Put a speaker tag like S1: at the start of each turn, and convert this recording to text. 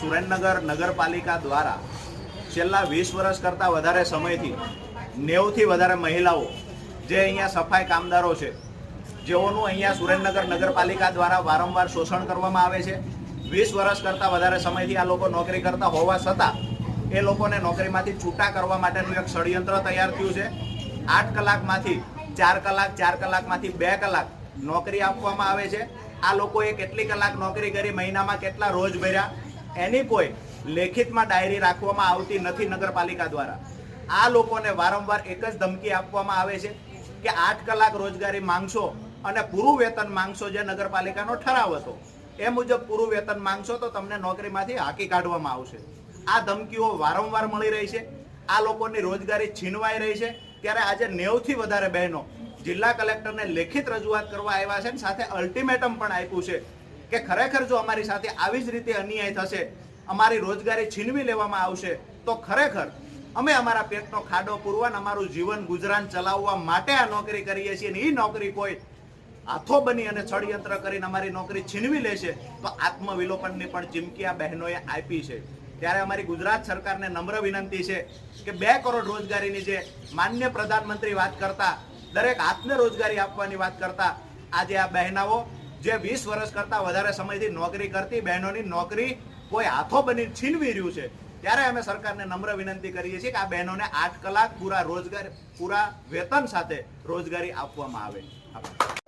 S1: સુરેન્દ્રનગર નગરપાલિકા દ્વારા છેલ્લા વીસ વર્ષ કરતાં વધારે સમયથી નેવથી વધારે મહિલાઓ જે અહીંયા સફાઈ કામદારો છે, જેઓનું અહીંયા સુરેન્દ્રનગર નગરપાલિકા દ્વારા વારંવાર શોષણ કરવામાં આવે છે. વીસ વર્ષ કરતાં વધારે સમયથી આ લોકો નોકરી કરતા હોવા છતાં એ લોકોને નોકરીમાંથી છૂટા કરવા માટેનું એક ષડયંત્ર તૈયાર થયું છે. આઠ કલાકમાંથી ચાર કલાક, ચાર કલાકમાંથી બે કલાક નોકરી આપવામાં આવે છે. આ લોકોએ કેટલી કલાક નોકરી કરી, મહિનામાં કેટલા રોજ ભર્યા? એની કોઈ લેખિતમાં ડાયરી રાખવામાં આવતી નથી નગરપાલિકા દ્વારા. આ લોકોને વારંવાર એક જ ધમકી આપવામાં આવે છે કે આઠ કલાક રોજગારી માંગશો અને પૂરું વેતન માંગશો જે નગરપાલિકાનો ઠરાવ હતો. એ મુજબ પૂરું વેતન માંગશો તો તમને નોકરીમાંથી હાકી કાઢવામાં આવશે. આ ધમકીઓ વારંવાર મળી રહી છે. આ લોકોની રોજગારી છીનવાઈ રહી છે. ત્યારે આજે નેવથી વધારે બહેનો જિલ્લા કલેક્ટરને લેખિત રજૂઆત કરવા આવ્યા છે સાથે અલ્ટિમેટમ પણ આપ્યું છે કે ખરેખર જો અમારી સાથે આવી જ રીતે અન્યાય થશે, અમારી રોજગારી છીનવી લેવામાં આવશે, તો ખરેખર અમે અમારા પેટનો ખાડો પૂરવા અમારું જીવન ગુજરાન ચલાવવા માટે આ નોકરી કરીએ છીએ અને એ નોકરી કોઈ હાથો બની અને ષડયંત્ર કરીને અમારી નોકરી છીનવી લેશે, તો આત્મવિલોપનની પણ ચીમકી આ બહેનોએ આપી છે. ત્યારે અમારી ગુજરાત સરકારને નમ્ર વિનંતી છે કે બે કરોડ રોજગારીની જે માન્ય પ્રધાનમંત્રી વાત કરતા, દરેક હાથને રોજગારી આપવાની વાત કરતા, આજે આ બહેનાઓ જે વીસ વર્ષ કરતા વધારે સમયથી નોકરી કરતી બહેનોની નોકરી કોઈ હાથો બની છીનવી રહ્યું છે, ત્યારે અમે સરકારને નમ્ર વિનંતી કરીએ છીએ કે આ બહેનોને આઠ કલાક પૂરા રોજગાર, પૂરા વેતન સાથે રોજગારી આપવામાં આવે.